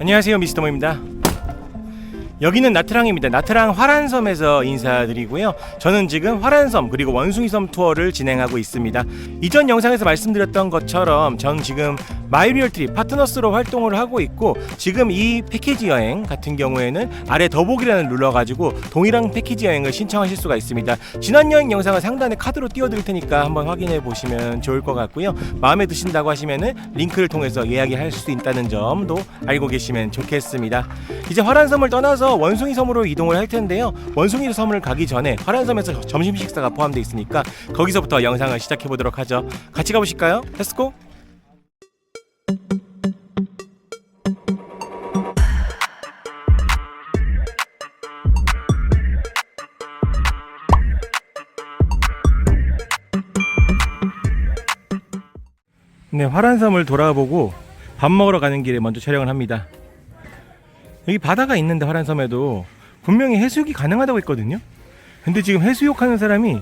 안녕하세요 미스터 모입니다. 여기는 나트랑입니다. 나트랑 화란섬에서 인사드리고요. 저는 지금 화란섬 그리고 원숭이섬 투어를 진행하고 있습니다. 이전 영상에서 말씀드렸던 것처럼 전 지금 마이리얼 트립 파트너스로 활동을 하고 있고 지금 이 패키지 여행 같은 경우에는 아래 더보기란을 눌러 가지고 동일한 패키지 여행을 신청하실 수가 있습니다. 지난 여행 영상을 상단에 카드로 띄워드릴 테니까 한번 확인해 보시면 좋을 것 같고요. 마음에 드신다고 하시면은 링크를 통해서 예약할 수 있다는 점도 알고 계시면 좋겠습니다. 이제 화란섬을 떠나서 원숭이 섬으로 이동을 할 텐데요. 원숭이 섬을 가기 전에 화란섬에서 점심 식사가 포함되어 있으니까 거기서부터 영상을 시작해 보도록 하죠. 같이 가보실까요? 렛츠고! 네, 화란섬을 돌아보고 밥 먹으러 가는 길에 먼저 촬영을 합니다. 여기 바다가 있는데 화란섬에도 분명히 해수욕이 가능하다고 했거든요. 근데 지금 해수욕 하는 사람이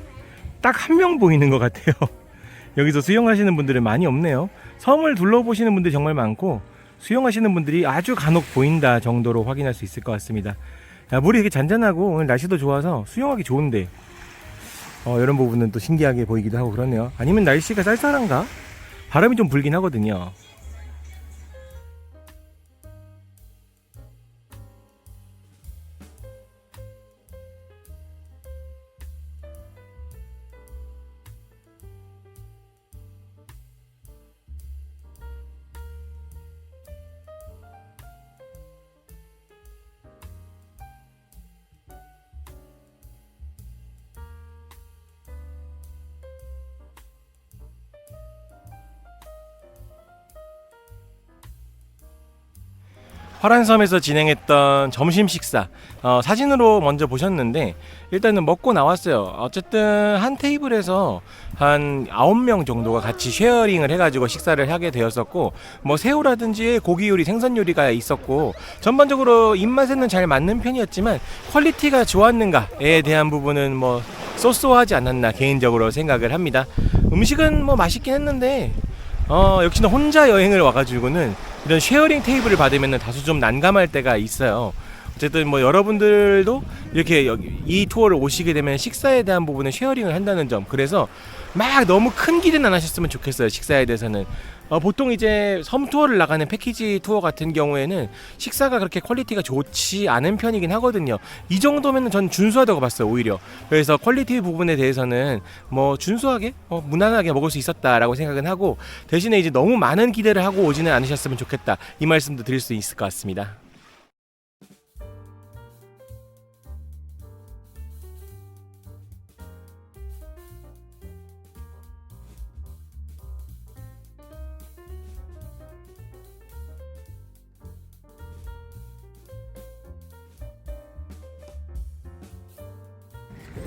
딱 한 명 보이는 것 같아요. 여기서 수영하시는 분들은 많이 없네요. 섬을 둘러보시는 분들이 정말 많고 수영하시는 분들이 아주 간혹 보인다 정도로 확인할 수 있을 것 같습니다. 야, 물이 되게 잔잔하고 오늘 날씨도 좋아서 수영하기 좋은데 어, 이런 부분은 또 신기하게 보이기도 하고 그러네요. 아니면 날씨가 쌀쌀한가? 바람이 좀 불긴 하거든요. 화란섬에서 진행했던 점심 식사 어, 사진으로 먼저 보셨는데 일단은 먹고 나왔어요. 어쨌든 한 테이블에서 한 9명 정도가 같이 쉐어링을 해가지고 식사를 하게 되었었고 뭐 새우라든지 고기 요리, 생선 요리가 있었고 전반적으로 입맛에는 잘 맞는 편이었지만 퀄리티가 좋았는가에 대한 부분은 뭐 쏘쏘하지 않았나 개인적으로 생각을 합니다. 음식은 뭐 맛있긴 했는데 어, 역시나 혼자 여행을 와가지고는 이런 쉐어링 테이블을 받으면 다소 좀 난감할 때가 있어요. 어쨌든 뭐 여러분들도 이렇게 여기 이 투어를 오시게 되면 식사에 대한 부분은 쉐어링을 한다는 점. 그래서 막 너무 큰 기대는 안 하셨으면 좋겠어요. 식사에 대해서는. 어, 보통 이제 섬 투어를 나가는 패키지 투어 같은 경우에는 식사가 그렇게 퀄리티가 좋지 않은 편이긴 하거든요. 이 정도면 전 준수하다고 봤어요, 오히려. 그래서 퀄리티 부분에 대해서는 뭐 준수하게, 어, 무난하게 먹을 수 있었다라고 생각은 하고 대신에 이제 너무 많은 기대를 하고 오지는 않으셨으면 좋겠다. 이 말씀도 드릴 수 있을 것 같습니다.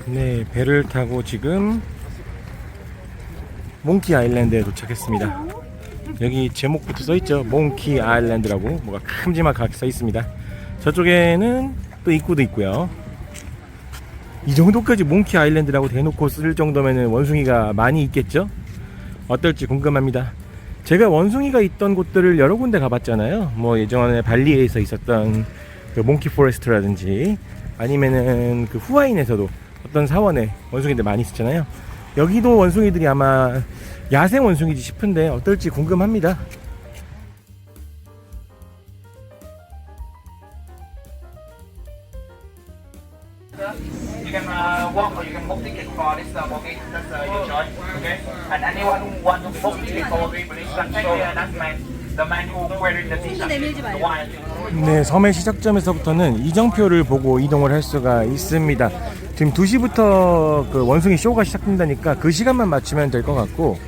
네, 배를 타고 지금 몽키 아일랜드에 도착했습니다. 여기 제목부터 써 있죠. 몽키 아일랜드라고 뭐가 큼지막하게 써 있습니다. 저쪽에는 또 입구도 있고요. 이 정도까지 몽키 아일랜드라고 대놓고 쓸 정도면은 원숭이가 많이 있겠죠? 어떨지 궁금합니다. 제가 원숭이가 있던 곳들을 여러 군데 가봤잖아요. 뭐 예전에 발리에서 있었던 그 몽키 포레스트라든지 아니면은 그 후아인에서도 어떤 사원에 원숭이들 많이 있었잖아요. 여기도 원숭이들이 아마 야생 원숭이지 싶은데 어떨지 궁금합니다. Uh, uh, uh. 네, 섬의 시작점에서부터는 이정표를 보고 이동을 할 수가 있습니다. 지금 2시부터 그 원숭이 쇼가 시작된다니까 그 시간만 맞추면 될 것 같고.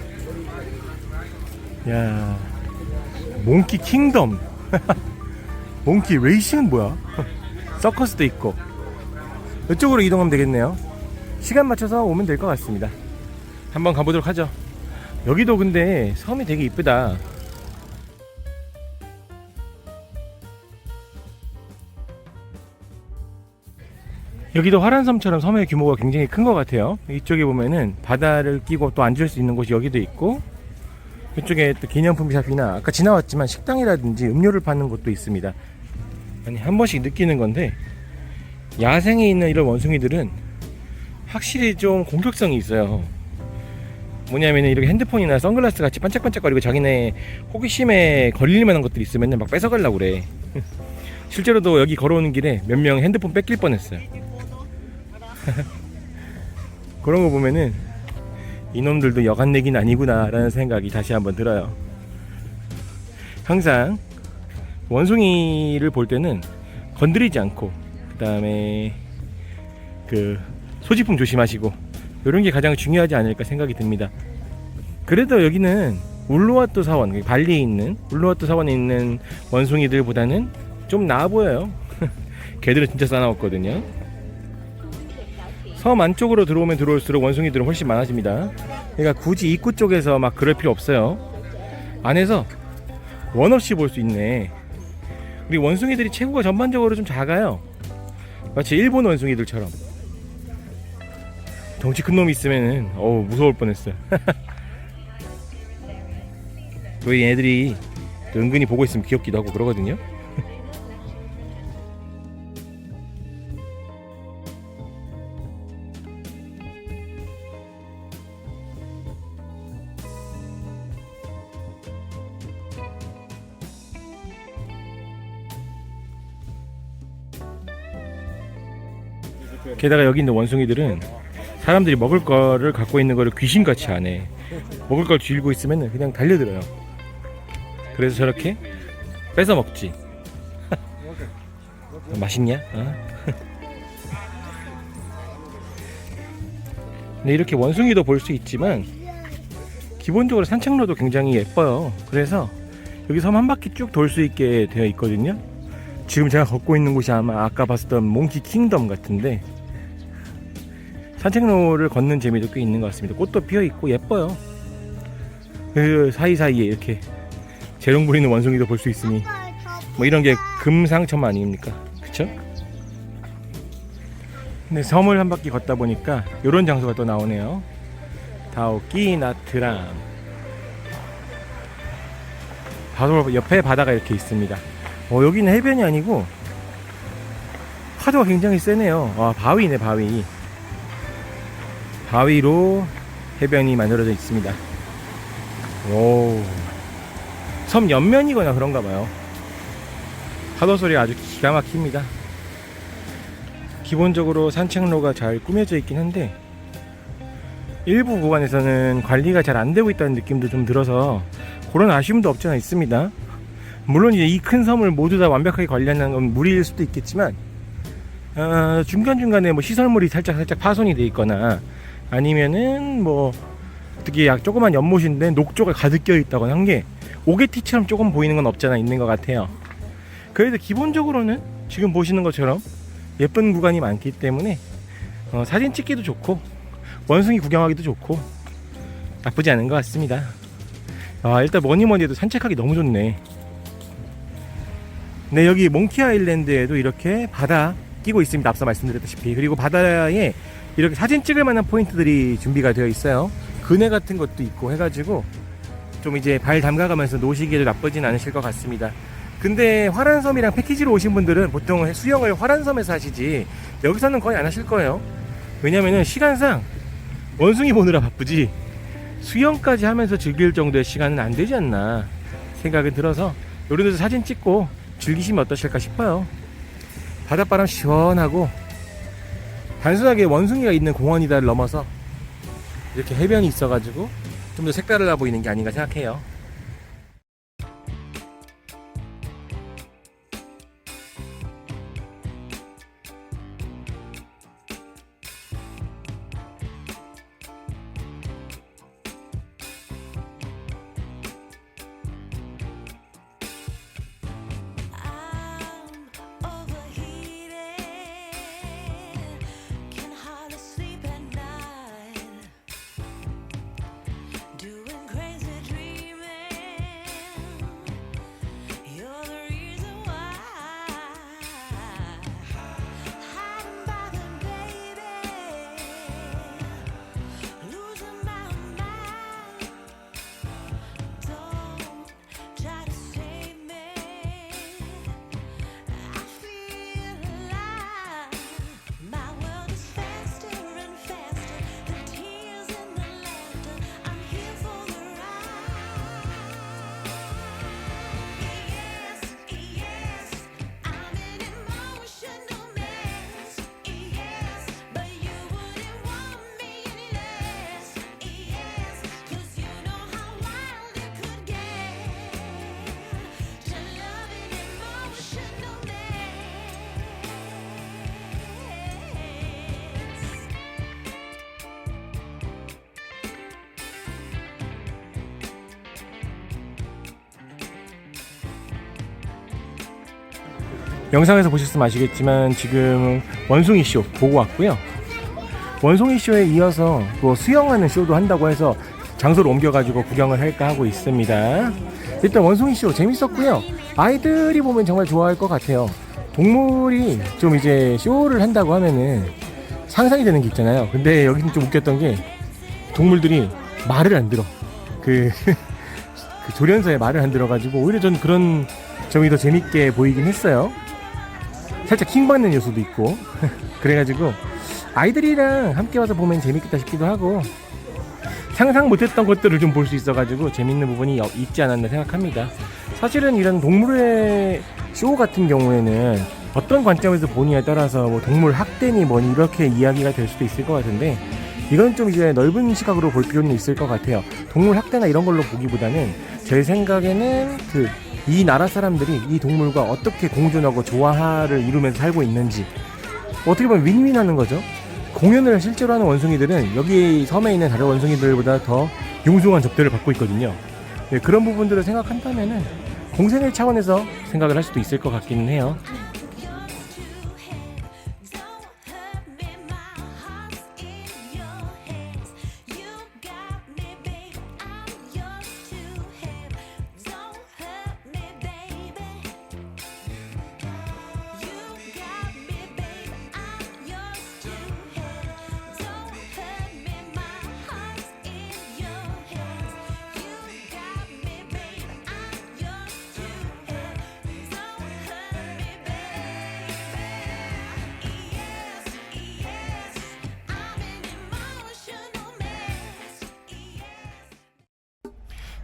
야, 몽키 킹덤. 몽키 레이싱은 뭐야? 서커스도 있고. 이쪽으로 이동하면 되겠네요. 시간 맞춰서 오면 될 것 같습니다. 한번 가보도록 하죠. 여기도 근데 섬이 되게 이쁘다. 여기도 화란섬처럼 섬의 규모가 굉장히 큰 것 같아요. 이쪽에 보면은 바다를 끼고 또 앉을 수 있는 곳이 여기도 있고, 이쪽에 또 기념품 샵이나 아까 지나왔지만 식당이라든지 음료를 파는 곳도 있습니다. 아니 한 번씩 느끼는 건데 야생에 있는 이런 원숭이들은 확실히 좀 공격성이 있어요. 뭐냐면은 이렇게 핸드폰이나 선글라스 같이 반짝반짝거리고 자기네 호기심에 걸릴 만한 것들이 있으면 막 뺏어가려고 그래. 실제로도 여기 걸어오는 길에 몇 명 핸드폰 뺏길 뻔했어요. 그런 거 보면은 이놈들도 여간 내긴 아니구나라는 생각이 다시 한번 들어요. 항상 원숭이를 볼 때는 건드리지 않고 그다음에 그 소지품 조심하시고 이런 게 가장 중요하지 않을까 생각이 듭니다. 그래도 여기는 울루와토 사원, 발리에 있는 울루와토 사원에 있는 원숭이들보다는 좀 나아 보여요. 걔들은 진짜 싸나웠거든요. 섬 안쪽으로 들어오면 들어올수록 원숭이들은 훨씬 많아집니다. 그러니까 굳이 입구 쪽에서 막 그럴 필요 없어요. 안에서 원 없이 볼 수 있네. 우리 원숭이들이 체구가 전반적으로 좀 작아요. 마치 일본 원숭이들처럼. 덩치 큰 놈이 있으면은 어우 무서울 뻔했어요. 또 얘네들이 또 은근히 보고 있으면 귀엽기도 하고 그러거든요. 게다가 여기 있는 원숭이들은 사람들이 먹을 거를 갖고 있는 거를 귀신같이 안 해. 먹을 걸 쥐고 있으면 그냥 달려들어요. 그래서 저렇게 뺏어 먹지. 맛있냐? 어? 근데 이렇게 원숭이도 볼 수 있지만 기본적으로 산책로도 굉장히 예뻐요. 그래서 여기 섬 한 바퀴 쭉 돌 수 있게 되어 있거든요. 지금 제가 걷고 있는 곳이 아마 아까 봤었던 몽키 킹덤 같은데 산책로를 걷는 재미도 꽤 있는 것 같습니다. 꽃도 피어 있고 예뻐요. 그 사이사이에 이렇게 재롱 부리는 원숭이도 볼 수 있으니 뭐 이런 게 금상첨 아닙니까? 그쵸? 근데 섬을 한 바퀴 걷다 보니까 이런 장소가 또 나오네요. 다오끼나트람. 바로 옆에 바다가 이렇게 있습니다. 어, 여기는 해변이 아니고 파도가 굉장히 세네요. 아, 바위네, 바위. 바위로 해변이 만들어져 있습니다. 오. 섬 옆면이거나 그런가 봐요. 파도 소리 아주 기가 막힙니다. 기본적으로 산책로가 잘 꾸며져 있긴 한데 일부 구간에서는 관리가 잘 안 되고 있다는 느낌도 좀 들어서 그런 아쉬움도 없지 않아 있습니다. 물론 이제 이 큰 섬을 모두 다 완벽하게 관리하는 건 무리일 수도 있겠지만 어, 중간중간에 뭐 시설물이 살짝 살짝 파손이 돼 있거나 아니면은 뭐 어떻게 약 조그만 연못인데 녹조가 가득 껴 있다거나 한 게 오게티처럼 조금 보이는 건 없잖아 있는 것 같아요. 그래도 기본적으로는 지금 보시는 것처럼 예쁜 구간이 많기 때문에 어, 사진 찍기도 좋고 원숭이 구경하기도 좋고 나쁘지 않은 것 같습니다. 아 일단 뭐니 뭐니 해도 산책하기 너무 좋네. 네 여기 몽키 아일랜드에도 이렇게 바다 끼고 있습니다. 앞서 말씀드렸다시피 그리고 바다에 이렇게 사진 찍을 만한 포인트들이 준비가 되어 있어요. 그네 같은 것도 있고 해가지고 좀 이제 발 담가가면서 노시기에도 나쁘진 않으실 것 같습니다. 근데 화란섬이랑 패키지로 오신 분들은 보통 수영을 화란섬에서 하시지 여기서는 거의 안 하실 거예요. 왜냐면은 시간상 원숭이 보느라 바쁘지 수영까지 하면서 즐길 정도의 시간은 안 되지 않나 생각이 들어서 이런 데서 사진 찍고 즐기시면 어떠실까 싶어요. 바닷바람 시원하고 단순하게 원숭이가 있는 공원이다를 넘어서 이렇게 해변이 있어가지고 좀 더 색달라 보이는 게 아닌가 생각해요. 영상에서 보셨으면 아시겠지만 지금 원숭이 쇼 보고 왔고요. 원숭이 쇼에 이어서 또 수영하는 쇼도 한다고 해서 장소를 옮겨가지고 구경을 할까 하고 있습니다. 일단 원숭이 쇼 재밌었고요. 아이들이 보면 정말 좋아할 것 같아요. 동물이 좀 이제 쇼를 한다고 하면은 상상이 되는 게 있잖아요. 근데 여기는 좀 웃겼던 게 동물들이 말을 안 들어. 그, 그 조련사에 말을 안 들어가지고 오히려 전 그런 점이 더 재밌게 보이긴 했어요. 살짝 킹받는 요소도 있고. 그래가지고 아이들이랑 함께 와서 보면 재밌겠다 싶기도 하고 상상 못했던 것들을 좀 볼 수 있어가지고 재밌는 부분이 어- 있지 않았나 생각합니다. 사실은 이런 동물의 쇼 같은 경우에는 어떤 관점에서 보느냐에 따라서 뭐 동물 학대니 뭐니 이렇게 이야기가 될 수도 있을 것 같은데 이건 좀 이제 넓은 시각으로 볼 필요는 있을 것 같아요. 동물 학대나 이런 걸로 보기보다는 제 생각에는 그 이 나라 사람들이 이 동물과 어떻게 공존하고 조화를 이루면서 살고 있는지 어떻게 보면 윈윈하는 거죠. 공연을 실제로 하는 원숭이들은 여기 섬에 있는 다른 원숭이들보다 더 융숭한 접대를 받고 있거든요. 네, 그런 부분들을 생각한다면은 공생의 차원에서 생각을 할 수도 있을 것 같기는 해요.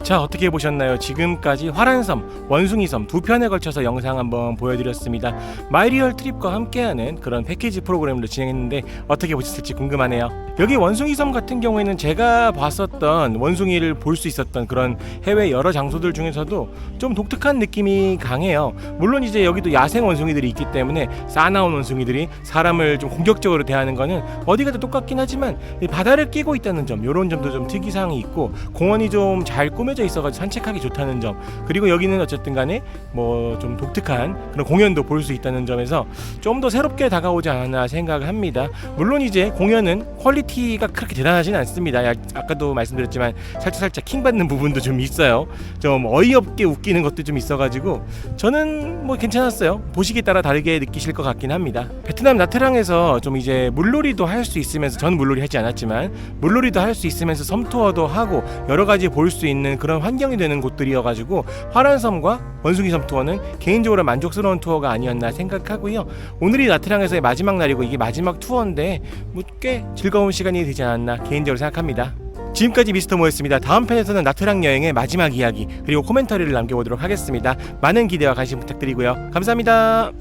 자 어떻게 보셨나요? 지금까지 화란섬, 원숭이섬 두 편에 걸쳐서 영상 한번 보여드렸습니다. 마이리얼 트립과 함께하는 그런 패키지 프로그램을 진행했는데 어떻게 보셨을지 궁금하네요. 여기 원숭이섬 같은 경우에는 제가 봤었던 원숭이를 볼 수 있었던 그런 해외 여러 장소들 중에서도 좀 독특한 느낌이 강해요. 물론 이제 여기도 야생 원숭이들이 있기 때문에 싸나운 원숭이들이 사람을 좀 공격적으로 대하는 거는 어디 가도 똑같긴 하지만 이 바다를 끼고 있다는 점, 이런 점도 좀 특이사항이 있고 공원이 좀 잘 꾸며 져 있어가지고 산책하기 좋다는 점, 그리고 여기는 어쨌든 간에 뭐 좀 독특한 그런 공연도 볼 수 있다는 점에서 좀 더 새롭게 다가오지 않았나 생각을 합니다. 물론 이제 공연은 퀄리티가 그렇게 대단하진 않습니다. 야- 아까도 말씀드렸지만 살짝 살짝 킹 받는 부분도 좀 있어요. 좀 어이없게 웃기는 것도 좀 있어가지고 저는 뭐 괜찮았어요. 보시기에 따라 다르게 느끼실 것 같긴 합니다. 베트남 나트랑에서 좀 이제 물놀이도 할 수 있으면서 전 물놀이 하지 않았지만 물놀이도 할 수 있으면서 섬 투어도 하고 여러 가지 볼 수 있는 그런 환경이 되는 곳들이어가지고 화란섬과 원숭이섬 투어는 개인적으로 만족스러운 투어가 아니었나 생각하고요. 오늘이 나트랑에서의 마지막 날이고 이게 마지막 투어인데 뭐 꽤 즐거운 시간이 되지 않았나 개인적으로 생각합니다. 지금까지 미스터 모였습니다. 다음 편에서는 나트랑 여행의 마지막 이야기 그리고 코멘터리를 남겨보도록 하겠습니다. 많은 기대와 관심 부탁드리고요. 감사합니다.